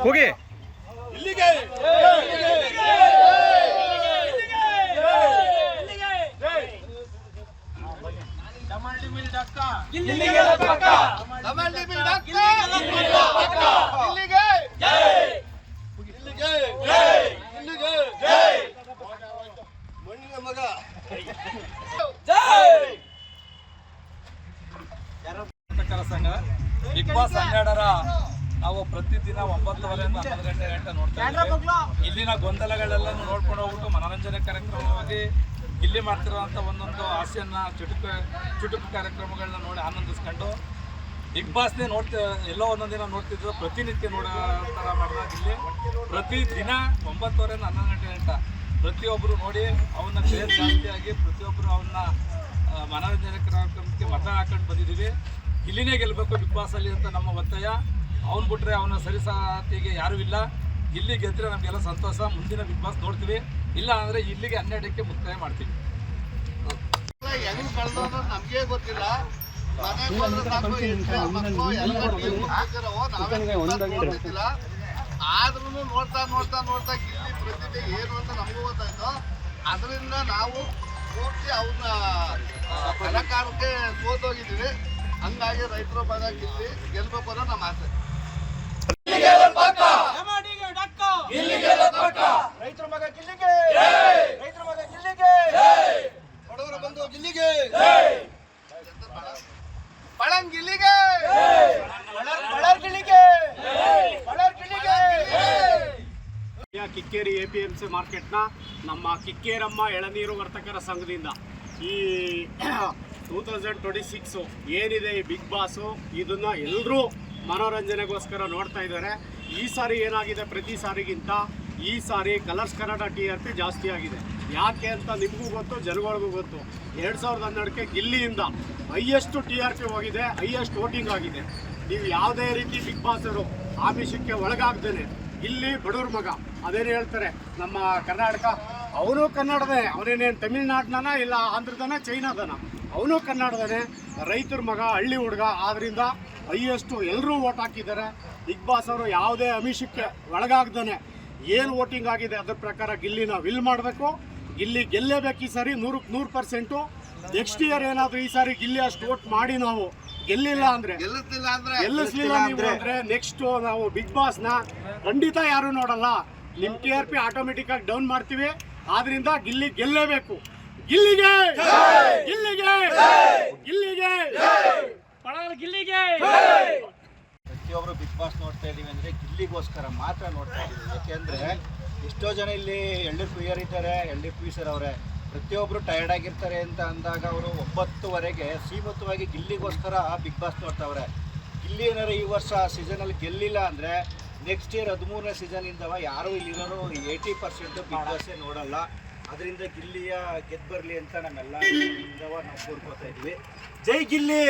ಹೋಗಿ. ಇಲ್ಲಿಗೆ. ಇಲ್ಲಿಗೆ ಇಲ್ಲಿಗೆ. ಇಲ್ಲಿಗೆ. ಮಣ್ಣಿನ ಮಗ. ಬಿಗ್ ಬಾಸ್ ಹನ್ನೆರಡರ ನಾವು ಪ್ರತಿದಿನ ಒಂಬತ್ತುವರೆಯಿಂದ ಹನ್ನೊಂದು ಗಂಟೆ ಗಂಟೆ ನೋಡ್ತಾ ಇದ್ದೀವಿ. ಇಲ್ಲಿನ ಗೊಂದಲಗಳೆಲ್ಲ ನೋಡ್ಕೊಂಡು ಹೋಗ್ಬಿಟ್ಟು ಮನೋರಂಜನೆ ಕಾರ್ಯಕ್ರಮವಾಗಿ ಇಲ್ಲಿ ಮಾಡ್ತಿರೋಂಥ ಒಂದೊಂದು ಹಾಸ್ಯನ ಚುಟುಕು ಚುಟುಕು ಕಾರ್ಯಕ್ರಮಗಳನ್ನ ನೋಡಿ ಆನಂದಿಸ್ಕೊಂಡು ಬಿಗ್ ಬಾಸ್ನೇ ನೋಡ್ತಾ ಎಲ್ಲೋ ಒಂದೊಂದು ದಿನ ನೋಡ್ತಿದ್ರು. ಪ್ರತಿನಿತ್ಯ ನೋಡೋ ಥರ ಮಾಡಿದಾಗ ಇಲ್ಲಿ ಪ್ರತಿ ದಿನ ಒಂಬತ್ತುವರೆಯಿಂದ ಹನ್ನೊಂದು ಗಂಟೆ ಗಂಟ ಪ್ರತಿಯೊಬ್ಬರು ನೋಡಿ ಅವನ್ನ ಬೇರೆ ಜಾಸ್ತಿಯಾಗಿ ಪ್ರತಿಯೊಬ್ಬರು ಅವನ್ನ ಮನೋರಂಜನೆ ಕಾರ್ಯಕ್ರಮಕ್ಕೆ ಮತ ಹಾಕೊಂಡು ಬಂದಿದ್ದೀವಿ. ಇಲ್ಲಿನೇ ಗೆಲ್ಲಬೇಕು ಬಿಗ್ ಬಾಸಲ್ಲಿ ಅಲ್ಲಿ ಅಂತ ನಮ್ಮ ಒತ್ತಾಯ. ಅವ್ನು ಬಿಟ್ರೆ ಅವನ ಸರಿಸಾತಿಗೆ ಯಾರೂ ಇಲ್ಲ. ಇಲ್ಲಿ ಗೆದ್ದರೆ ನಮಗೆಲ್ಲ ಸಂತೋಷ. ಮುಂದಿನ ಬಿಗ್ ಬಾಸ್ ನೋಡ್ತೀವಿ. ಇಲ್ಲ ಅಂದರೆ ಇಲ್ಲಿಗೆ ಹನ್ನೆರಡಕ್ಕೆ ಮುಕ್ತಾಯ ಮಾಡ್ತೀವಿ. ಹೆಂಗ್ ಕಳ್ದೋದು ನಮಗೆ ಗೊತ್ತಿಲ್ಲ ಆದ್ರೂ ನೋಡ್ತಾ ನೋಡ್ತಾ ನೋಡ್ತಾ ಇಲ್ಲಿ ಪ್ರತಿಭೆ ಏನು ಅಂತ ನಮಗೂ ಗೊತ್ತಾಯ್ತು ಅದರಿಂದ ನಾವು ಪೂರ್ತಿ ಅವ್ರನ್ನ ಕಲಾಕಾರಕ್ಕೆ ಸೋತೋಗಿದ್ದೀವಿ ಹಂಗಾಗಿ ರೈತರ ಭಾಗ ಇಲ್ಲಿ ಗೆಲ್ಬೇಕು ಅನ್ನೋ ನಮ್ಮ ಆಸೆ ರೈತರ ಮಗ ಗಿಲ್ಲಿಗೆ ರೈತರ ಮಗ ಗಿಲ್ಲಿಗೆ ಬಡವರ ಬಂದು ಗಿಲ್ಲಿಗೆ ಪಳಂಗ್ ಗಿಲ್ಲಿಗೆ ಬಳ್ಳಾರ್ ಗಿಲ್ಲಿಗೆ ಬಳ್ಳಾರ್ ಗಿಲ್ಲಿಗೆ Kikkeri A P M C ಮಾರ್ಕೆಟ್ನ ನಮ್ಮ ಕಿಕ್ಕೇರಮ್ಮ ಎಳನೀರು ವರ್ತಕರ ಸಂಘದಿಂದ. ಈ ಟೂ ತೌಸಂಡ್ ಟ್ವೆಂಟಿ ಸಿಕ್ಸು ಏನಿದೆ ಈ ಬಿಗ್ ಬಾಸು? ಇದನ್ನು ಎಲ್ಲರೂ ಮನೋರಂಜನೆಗೋಸ್ಕರ ನೋಡ್ತಾ ಇದ್ದಾರೆ. ಈ ಸಾರಿ ಏನಾಗಿದೆ ಪ್ರತಿ ಸಾರಿಗಿಂತ? ಈ ಸಾರಿ colours Kannada T R P ಜಾಸ್ತಿ ಆಗಿದೆ. ಯಾಕೆ ಅಂತ ನಿಮಗೂ ಗೊತ್ತು, ಜನಗಳಿಗೂ ಗೊತ್ತು. ಎರಡು ಸಾವಿರದ ಹನ್ನೆರಡಕ್ಕೆ ಗಿಲ್ಲಿಯಿಂದ ಹೈಯೆಸ್ಟ್ ಟಿ ಆರ್ ಪಿ ಹೋಗಿದೆ, ಹೈಯೆಸ್ಟ್ ವೋಟಿಂಗ್ ಆಗಿದೆ. ನೀವು ಯಾವುದೇ ರೀತಿ ಬಿಗ್ ಬಾಸರು ಆಮಿಷಕ್ಕೆ ಒಳಗಾಗ್ದೇನೆ. ಇಲ್ಲಿ ಬಡವ್ರ ಮಗ. ಅದೇನು ಹೇಳ್ತಾರೆ? ನಮ್ಮ ಕರ್ನಾಟಕ ಅವನು ಕನ್ನಡದೇ ಅವನೇನೇನು ತಮಿಳ್ನಾಡ್ನ ಇಲ್ಲ ಆಂಧ್ರದನ ಚೈನಾದನ? ಅವನು ಕನ್ನಡದನೇ ರೈತರ ಮಗ ಹಳ್ಳಿ ಹುಡುಗ ಆದ್ರಿಂದ ಹೈಯೆಸ್ಟು ಎಲ್ಲರೂ ಓಟ್ ಹಾಕಿದ್ದಾರೆ. ಬಿಗ್ ಬಾಸ್ ಅವರು ಯಾವುದೇ ಅಮಿಷಕ್ಕೆ ಒಳಗಾಗ್ದಾನೆ. ಏನು ವೋಟಿಂಗ್ ಆಗಿದೆ ಅದ್ರ ಪ್ರಕಾರ ಗಿಲ್ಲಿನ ವಿಲ್ ಮಾಡಬೇಕು. ಗಿಲ್ಲಿ ಗೆಲ್ಲೇಬೇಕು ಈ ಸಾರಿ ನೂರಕ್ಕೆ ನೂರು ಪರ್ಸೆಂಟು. ನೆಕ್ಸ್ಟ್ ಇಯರ್ ಏನಾದರೂ ಈ ಸಾರಿ ಗಿಲ್ಲಿ ಅಷ್ಟು ವೋಟ್ ಮಾಡಿ ನಾವು. ಗೆಲ್ಲಿಲ್ಲ ಅಂದರೆ? ಗೆಲ್ಲಿಸಲಿಲ್ಲ ಅಂದ್ರೆ? ನೀವು ಅಂದ್ರೆ? ನೆಕ್ಸ್ಟ್ ನಾವು ಬಿಗ್ ಬಾಸ್ನ ಖಂಡಿತ ಯಾರು ನೋಡಲ್ಲ. ನಿಮ್ ಟಿ ಆರ್ ಪಿ ಆಟೋಮೆಟಿಕ್ ಆಗಿ ಡೌನ್ ಮಾಡ್ತೀವಿ. ಆದ್ರಿಂದ ಗಿಲ್ಲಿ ಗೆಲ್ಲೇಬೇಕು. ಗಿಲ್ಲಿಗೆ! ಗಿಲ್ಲಿಗೆ! ಗಿಲ್ಲಿಗೆ! ಗಿಲ್ಲಿಗೆ! ಪ್ರತಿಯೊಬ್ಬರು ಬಿಗ್ ಬಾಸ್ ನೋಡ್ತಾ ಇದೀವಿ ಅಂದ್ರೆ ಗಿಲ್ಲಿಗೋಸ್ಕರ ಮಾತ್ರ ನೋಡ್ತಾ ಇದೀವಿ. ಯಾಕೆಂದ್ರೆ ಎಷ್ಟೋ ಜನ ಇಲ್ಲಿ ಎಳ್ಳು ಕುಯ್ಯರ್ ಇದ್ದಾರೆ ಎಳ್ಳು ಕುಯ್ಸರ್ ಅವರೇ. ಪ್ರತಿಯೊಬ್ಬರು ಟಯರ್ಡ್ ಆಗಿರ್ತಾರೆ ಅಂತ ಅಂದಾಗ ಅವರು ಒಂಬತ್ತುವರೆಗೆ ಸೀಮಿತವಾಗಿ ಗಿಲ್ಲಿಗೋಸ್ಕರ ಬಿಗ್ ಬಾಸ್ ನೋಡ್ತಾವ್ರೆ. ಗಿಲ್ಲಿ ಏನಾರು ಈ ವರ್ಷ ಸೀಸನಲ್ಲಿ ಗೆಲ್ಲಿಲ್ಲ ಅಂದರೆ ನೆಕ್ಸ್ಟ್ ಇಯರ್ ಹದಿಮೂರನೇ ಸೀಸನಿಂದವ ಯಾರು ಇಲ್ಲಿರೋರು ಏಯ್ಟಿ ಪರ್ಸೆಂಟ್ ಬಿಗ್ ಬಾಸೇ ನೋಡಲ್ಲ. ಅದರಿಂದ ಗಿಲ್ಲಿಯ ಗೆದ್ದು ಬರಲಿ ಅಂತ ನಮ್ಮೆಲ್ಲ ನಾವು ಕೋರ್ಕೋತಾ ಇದ್ವಿ. ಜೈ ಗಿಲ್ಲಿ!